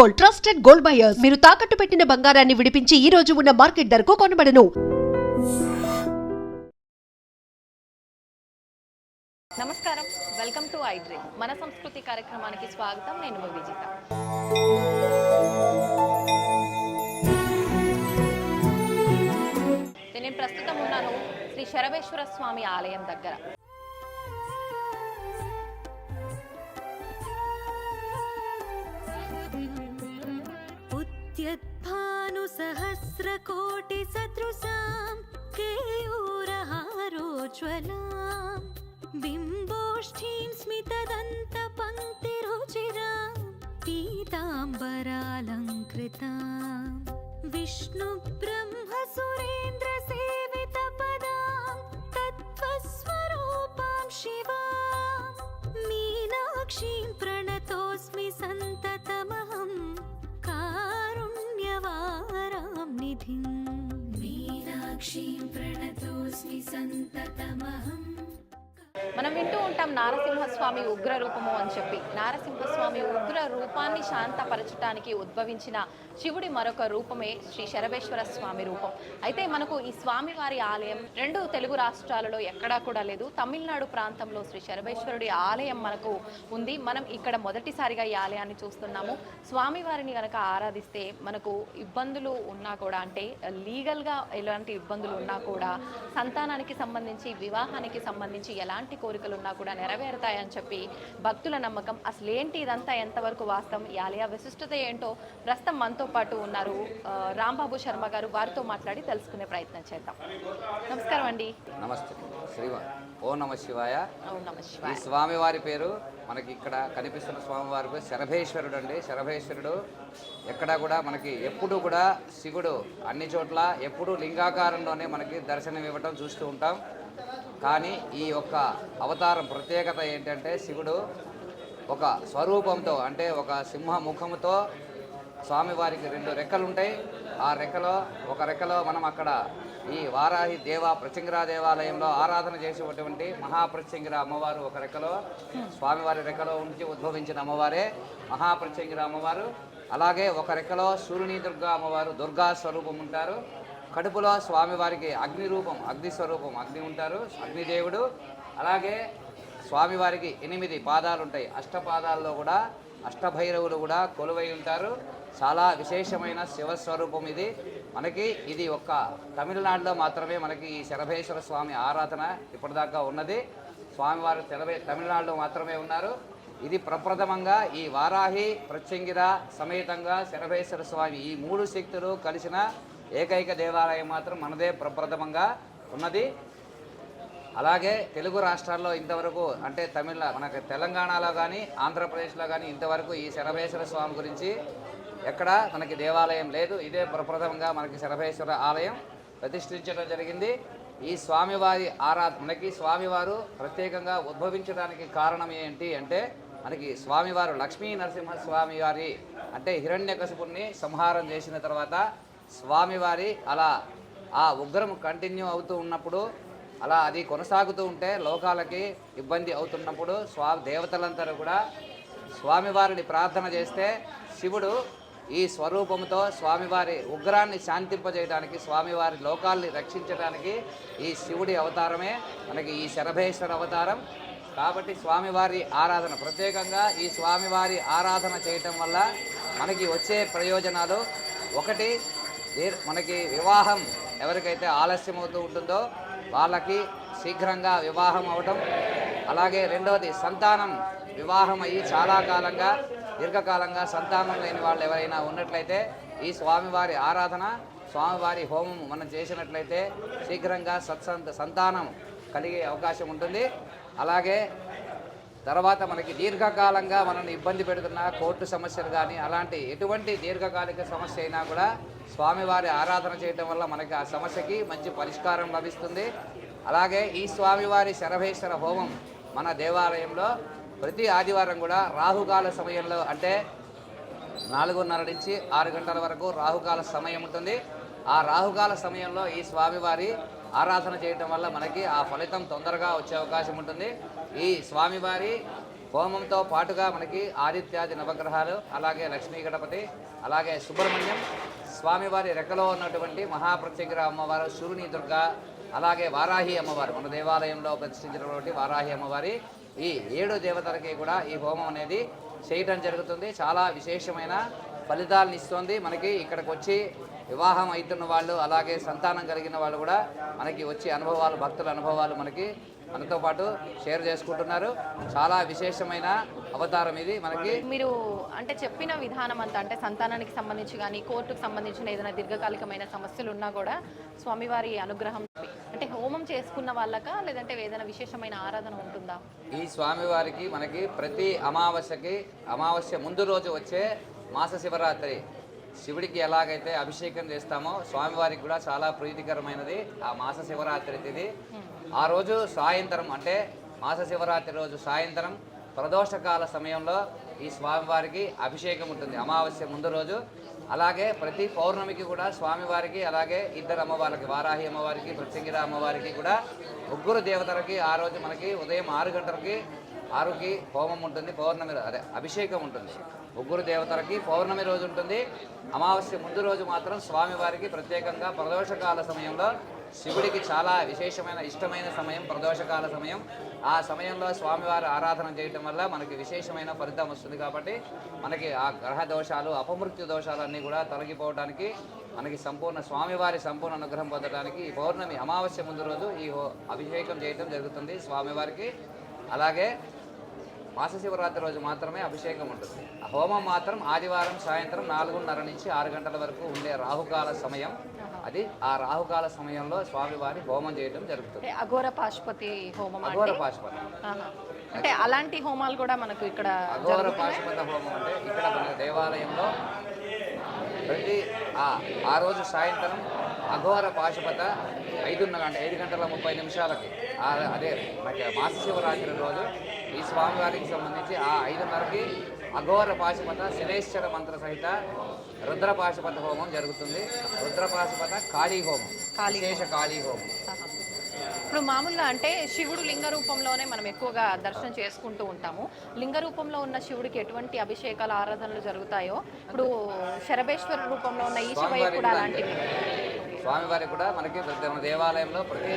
Gold trusted gold buyers. మీరు తాకట్టు పెట్టిన బంగారాన్ని విడిపించి ఈ రోజు ఉన్న మార్కెట్ ధరకు కొనబడను. నమస్కారం. Welcome to I dream. మన సంస్కృతి కార్యక్రమానికి స్వాగతం. నేను మీ విజిత. నేను ప్రస్తుతం ఉన్నాను శ్రీ శరవేశ్వర స్వామి ఆలయం దగ్గర. उद्यद्भानुसहस्रकोटिसदृशां केयूरहारोज्ज्वलां बिम्बोष्ठीं स्मितदन्तपङ्क्तिरुचिरां पीताम्बरालङ्कृतां विष्णुब्रह्मसुरेन्द्रसेवितपदां వింటూ నారసింహస్వామి ఉగ్ర రూపము అని చెప్పి. నారసింహస్వామి ఉగ్ర రూపాన్ని శాంతపరచడానికి ఉద్భవించిన శివుడి మరొక రూపమే శ్రీ శరభేశ్వర స్వామి రూపం. అయితే మనకు ఈ స్వామివారి ఆలయం రెండు తెలుగు రాష్ట్రాలలో ఎక్కడా కూడా లేదు. తమిళనాడు ప్రాంతంలో శ్రీ శరభేశ్వరుడి ఆలయం మనకు ఉంది. మనం ఇక్కడ మొదటిసారిగా ఈ ఆలయాన్ని చూస్తున్నాము. స్వామివారిని కనుక ఆరాధిస్తే మనకు ఇబ్బందులు ఉన్నా కూడా అంటే లీగల్గా ఎలాంటి ఇబ్బందులు ఉన్నా కూడా సంతానానికి సంబంధించి వివాహానికి సంబంధించి ఎలాంటి కోరికలు ఉన్నా కూడా నెరవేరుతాయని చెప్పి భక్తుల నమ్మకం. అసలు ఏంటి ఇదంతా? ఎంతవరకు వాస్తవం? ఈ ఆలయ విశిష్టత ఏంటో ప్రస్తుతం మనతో పాటు ఉన్నారు రాంబాబు శర్మ గారు. వారితో మాట్లాడి తెలుసుకునే ప్రయత్నం చేద్దాం. నమస్కారం అండి. నమస్తే. శ్రీవా. ఓ నమ శివాయ. ఈ శివాయ. స్వామివారి పేరు మనకి ఇక్కడ కనిపిస్తున్న స్వామివారి పేరు శరభేశ్వరుడు అండి. శరభేశ్వరుడు ఎక్కడా కూడా మనకి ఎప్పుడు కూడా శివుడు అన్ని చోట్ల ఎప్పుడు లింగాకారంలోనే మనకి దర్శనం ఇవ్వటం చూస్తూ ఉంటాం. కానీ ఈ యొక్క అవతారం ప్రత్యేకత ఏంటంటే శివుడు ఒక స్వరూపంతో అంటే ఒక సింహ ముఖముతో స్వామివారికి రెండు రెక్కలు ఉంటాయి ఆ రెక్కలో ఒక రెక్కలో మనం అక్కడ ఈ వారాహి దేవ ప్రత్యంగిరా దేవాలయంలో ఆరాధన చేసేటువంటి మహాప్రత్యంగిర అమ్మవారు ఒక రెక్కలో స్వామివారి రెక్కలో ఉంచి ఉద్భవించిన అమ్మవారే మహాప్రత్యంగిర అమ్మవారు. అలాగే ఒక రెక్కలో సూర్యుని దుర్గా అమ్మవారు దుర్గా స్వరూపం ఉంటారు. కడుపులో స్వామివారికి అగ్ని రూపం అగ్ని స్వరూపం అగ్ని ఉంటారు అగ్నిదేవుడు అలాగే స్వామివారికి ఎనిమిది పాదాలు ఉంటాయి. అష్టపాదాల్లో కూడా అష్టభైరవులు కూడా కొలువై ఉంటారు. చాలా విశేషమైన శివస్వరూపం ఇది. మనకి ఇది ఒక్క తమిళనాడులో మాత్రమే మనకి ఈ శరభేశ్వర స్వామి ఆరాధన ఇప్పటిదాకా ఉన్నది. స్వామివారు తెలవే తమిళనాడులో మాత్రమే ఉన్నారు. ఇది ప్రప్రథమంగా ఈ వారాహి ప్రత్యంగిర సమేతంగా శరభేశ్వర స్వామి ఈ మూడు శక్తులు కలిసిన ఏకైక దేవాలయం మాత్రం మనదే ప్రప్రథమంగా ఉన్నది. అలాగే తెలుగు రాష్ట్రాల్లో ఇంతవరకు అంటే తమిళ మనకి తెలంగాణలో కానీ ఆంధ్రప్రదేశ్లో కానీ ఇంతవరకు ఈ శరభేశ్వర స్వామి గురించి ఎక్కడ మనకి దేవాలయం లేదు. ఇదే ప్రప్రథమంగా మనకి శరభేశ్వర ఆలయం ప్రతిష్ఠించడం జరిగింది. ఈ స్వామివారి ఆరా మనకి స్వామివారు ప్రత్యేకంగా ఉద్భవించడానికి కారణం ఏంటి అంటే మనకి స్వామివారు లక్ష్మీ నరసింహ స్వామివారి అంటే హిరణ్యకశిపుణ్ణి సంహారం చేసిన తర్వాత స్వామివారి అలా ఆ ఉగ్రం కంటిన్యూ అవుతూ ఉన్నప్పుడు అలా అది కొనసాగుతూ ఉంటే లోకాలకి ఇబ్బంది అవుతున్నప్పుడు స్వా దేవతలందరూ కూడా స్వామివారిని ప్రార్థన చేస్తే శివుడు ఈ స్వరూపంతో స్వామివారి ఉగ్రాన్ని శాంతింపజేయడానికి స్వామివారి లోకాల్ని రక్షించడానికి ఈ శివుడి అవతారమే మనకి ఈ శరభేశ్వర అవతారం. కాబట్టి స్వామివారి ఆరాధన ప్రత్యేకంగా ఈ స్వామివారి ఆరాధన చేయటం వల్ల మనకి వచ్చే ప్రయోజనాలు ఒకటి మనకి వివాహం ఎవరికైతే ఆలస్యం అవుతూ ఉంటుందో వాళ్ళకి శీఘ్రంగా వివాహం అవటం. అలాగే రెండవది సంతానం. వివాహం అయ్యి చాలా కాలంగా దీర్ఘకాలంగా సంతానం లేని వాళ్ళు ఎవరైనా ఉన్నట్లయితే ఈ స్వామివారి ఆరాధన స్వామివారి హోమం మనం చేసినట్లయితే శీఘ్రంగా సత్సంత సంతానం కలిగే అవకాశం ఉంటుంది. అలాగే తర్వాత మనకి దీర్ఘకాలంగా మనల్ని ఇబ్బంది పెడుతున్న కోర్టు సమస్యలు కానీ అలాంటి ఎటువంటి దీర్ఘకాలిక సమస్య అయినా కూడా స్వామివారి ఆరాధన చేయటం వల్ల మనకి ఆ సమస్యకి మంచి పరిష్కారం లభిస్తుంది. అలాగే ఈ స్వామివారి శరభేశ్వర హోమం మన దేవాలయంలో ప్రతి ఆదివారం కూడా రాహుకాల సమయంలో అంటే నాలుగున్నర నుంచి ఆరు గంటల వరకు రాహుకాల సమయం ఉంటుంది. ఆ రాహుకాల సమయంలో ఈ స్వామివారి ఆరాధన చేయటం వల్ల మనకి ఆ ఫలితం తొందరగా వచ్చే అవకాశం ఉంటుంది. ఈ స్వామివారి హోమంతో పాటుగా మనకి ఆదిత్యాది నవగ్రహాలు అలాగే లక్ష్మీ గణపతి అలాగే సుబ్రహ్మణ్యం స్వామివారి రెక్కలో ఉన్నటువంటి మహాప్రత్యంగిర అమ్మవారు సూర్యుని దుర్గ అలాగే వారాహి అమ్మవారు. మన దేవాలయంలో ప్రతిష్ఠించినటువంటి వారాహి అమ్మవారి ఈ ఏడు దేవతలకి కూడా ఈ హోమం అనేది చేయటం జరుగుతుంది. చాలా విశేషమైన ఫలితాలను ఇస్తుంది. మనకి ఇక్కడికి వచ్చి వివాహం అవుతున్న వాళ్ళు అలాగే సంతానం కలిగిన వాళ్ళు కూడా మనకి వచ్చి అనుభవాలు భక్తుల అనుభవాలు మనకి మనతో పాటు షేర్ చేసుకుంటున్నారు. చాలా విశేషమైన అవతారం ఇది మనకి. మీరు అంటే చెప్పిన విధానం అంతా అంటే సంతానానికి సంబంధించి కానీ కోర్టుకు సంబంధించిన ఏదైనా దీర్ఘకాలికమైన సమస్యలు ఉన్నా కూడా స్వామివారి అనుగ్రహం అంటే హోమం చేసుకున్న వాళ్ళకా లేదంటే ఏదైనా విశేషమైన ఆరాధన ఉంటుందా? ఈ స్వామివారికి మనకి ప్రతి అమావాస్యకి అమావాస్య ముందు రోజు వచ్చే మాస శివరాత్రి. శివుడికి ఎలాగైతే అభిషేకం చేస్తామో స్వామివారికి కూడా చాలా ప్రీతికరమైనది ఆ మాస శివరాత్రి తిథి ఆ రోజు సాయంత్రం అంటే మాస శివరాత్రి రోజు సాయంత్రం ప్రదోషకాల సమయంలో ఈ స్వామివారికి అభిషేకం ఉంటుంది అమావాస్య ముందు రోజు. అలాగే ప్రతి పౌర్ణమికి కూడా స్వామివారికి అలాగే ఇద్దరు అమ్మవారికి వారాహి అమ్మవారికి ప్రత్యంగిర అమ్మవారికి కూడా ముగ్గురు దేవతలకి ఆ రోజు మనకి ఉదయం ఆరు గంటలకి ఆరుకి హోమం ఉంటుంది పౌర్ణమి అదే అభిషేకం ఉంటుంది. ముగ్గురు దేవతలకి పౌర్ణమి రోజు ఉంటుంది. అమావాస్య ముందు రోజు మాత్రం స్వామివారికి ప్రత్యేకంగా ప్రదోషకాల సమయంలో శివుడికి చాలా విశేషమైన ఇష్టమైన సమయం ప్రదోషకాల సమయం. ఆ సమయంలో స్వామివారి ఆరాధన చేయటం వల్ల మనకి విశేషమైన ఫలితం వస్తుంది కాబట్టి మనకి ఆ గ్రహ దోషాలు అపమృత్యు దోషాలు అన్నీ కూడా తొలగిపోవడానికి మనకి సంపూర్ణ స్వామివారి సంపూర్ణ అనుగ్రహం పొందడానికి ఈ పౌర్ణమి అమావాస్య ముందు రోజు ఈ హో- అభిషేకం చేయటం జరుగుతుంది స్వామివారికి. అలాగే మాస శివరాత్రి రోజు మాత్రమే అభిషేకం ఉంటుంది. ఆ హోమం మాత్రం ఆదివారం సాయంత్రం నాలుగున్నర నుంచి ఆరు గంటల వరకు ఉండే రాహుకాల సమయం. అది ఆ రాహుకాల సమయంలో స్వామివారి హోమం చేయటం జరుగుతుంది. అఘోర పాశుపతి హోమం అఘోర పాశుపతి. అంటే అలాంటి హోమాలు కూడా మనకు ఇక్కడ అఘోర పాశుపత హోమం అంటే ఇక్కడ మన దేవాలయంలో ప్రతి ఆ రోజు సాయంత్రం అఘోర పాశుపత ఐదున్నర అంటే ఐదు గంటల ముప్పై నిమిషాలకి. అదే మనకి మాస శివరాత్రి రోజు ఈ స్వామివారికి సంబంధించి ఆ ఐదున్నరకి అఘోర పాశుపత శనేశ్వర మంత్ర సహిత రుద్ర పాశుపత హోమం జరుగుతుంది. రుద్ర పాశుపత కాళీ హోమం. విశేష కాళీ హోమం. ఇప్పుడు మామూలుగా అంటే శివుడు లింగ రూపంలోనే మనం ఎక్కువగా దర్శనం చేసుకుంటూ ఉంటాము. లింగ రూపంలో ఉన్న శివుడికి ఎటువంటి అభిషేకాలు ఆరాధనలు జరుగుతాయో? ఇప్పుడు శరభేశ్వర రూపంలో ఉన్న ఈశవయ్య కూడా అలాంటివి. స్వామివారికి కూడా మనకి ప్రతి దేవాలయంలో ప్రతి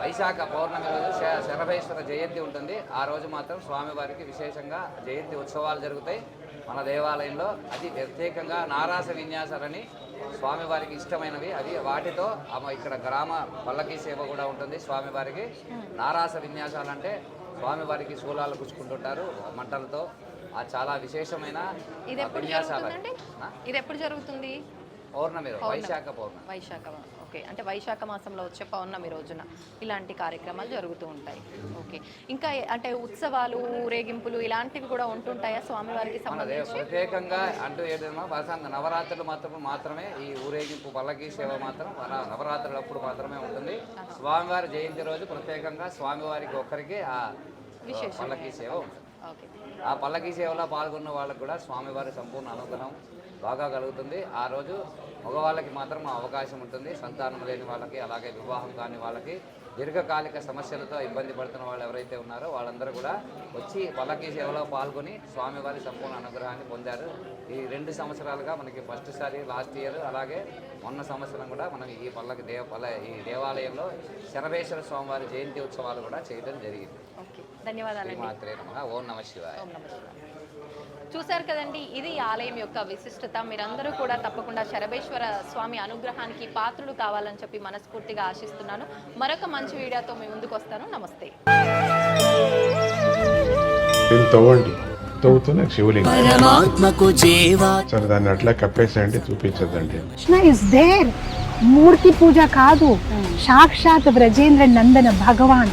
వైశాఖ పౌర్ణమి రోజు శరభేశ్వర జయంతి ఉంటుంది. ఆ రోజు మాత్రం స్వామివారికి విశేషంగా జయంతి ఉత్సవాలు జరుగుతాయి. మన దేవాలయంలో అది ప్రత్యేకంగా నారాస విన్యాసాలని స్వామివారికి ఇష్టమైనవి. అవి వాటితో ఆమె ఇక్కడ గ్రామ పల్లకి సేవ కూడా ఉంటుంది స్వామివారికి. నారాస విన్యాసాలు అంటే స్వామివారికి శూలాలు పుచ్చుకుంటుంటారు మంటలతో. ఆ చాలా విశేషమైన ఇది ఎప్పుడు విన్యాసాలు. జరుగుతుందండి? ఆ? ఇది ఎప్పుడు జరుగుతుంది? పౌర్ణమి వైశాఖ పౌర్ణమి. వైశాఖ ఓకే. అంటే వైశాఖ మాసంలో వచ్చే పౌర్ణమి రోజున ఇలాంటి కార్యక్రమాలు జరుగుతూ ఉంటాయి. ఓకే. ఇంకా అంటే ఉత్సవాలు ఊరేగింపులు ఇలాంటివి కూడా ఉంటుంటాయా స్వామివారికి సంబంధించి? ప్రత్యేకంగా అంటూ ఏదైనా వసంత నవరాత్రులు మాత్రం మాత్రమే ఈ ఊరేగింపు పల్లకి సేవ మాత్రం మన నవరాత్రులప్పుడు మాత్రమే ఉంటుంది. స్వామివారి జయంతి రోజు ప్రత్యేకంగా స్వామివారికి ఒక్కరికి ఆ పల్లకి సేవ ఆ పల్లకి సేవలో పాల్గొన్న వాళ్ళకు కూడా స్వామివారి సంపూర్ణ అనుగ్రహం బాగా కలుగుతుంది. ఆ రోజు మగవాళ్ళకి మాత్రం అవకాశం ఉంటుంది. సంతానం లేని వాళ్ళకి అలాగే వివాహం కాని వాళ్ళకి దీర్ఘకాలిక సమస్యలతో ఇబ్బంది పడుతున్న వాళ్ళు ఎవరైతే ఉన్నారో వాళ్ళందరూ కూడా వచ్చి పల్లకి సేవలో పాల్గొని స్వామివారి సంపూర్ణ అనుగ్రహాన్ని పొందారు. ఈ రెండు సంవత్సరాలుగా మనకి ఫస్ట్ సారి లాస్ట్ ఇయర్ అలాగే మొన్న సంవత్సరం కూడా మనం ఈ పల్లకి దేవ పల్ల ఈ దేవాలయంలో శరభేశ్వర స్వామివారి జయంతి ఉత్సవాలు కూడా చేయడం జరిగింది. ఓకే. ధన్యవాదాలండి. శ్రీమాత్రే నమః. ఓం నమ శివాయ. ఓం నమః శివాయ. చూశారు కదండి ఇది ఆలయం యొక్క విశిష్టత. మీరందరూ కూడా తప్పకుండా శరభేశ్వర స్వామి అనుగ్రహానికి పాత్రులు కావాలని చెప్పి మనస్ఫూర్తిగా ఆశిస్తున్నాను. మరొక మంచి వీడియోతో మీ ముందుకు వస్తాను. నమస్తే. దీన్ని తవ్వండి. తవ్వుతూనే శివలింగం. పరమాత్మకు జీవా. సరే దాన్ని అట్లా కప్పేసేయండి చూపించదండి కృష్ణ ఇస్ దేర్ మూర్తి పూజ కాదు. సాక్షాత్ బ్రజేంద్ర నందన భగవాన్.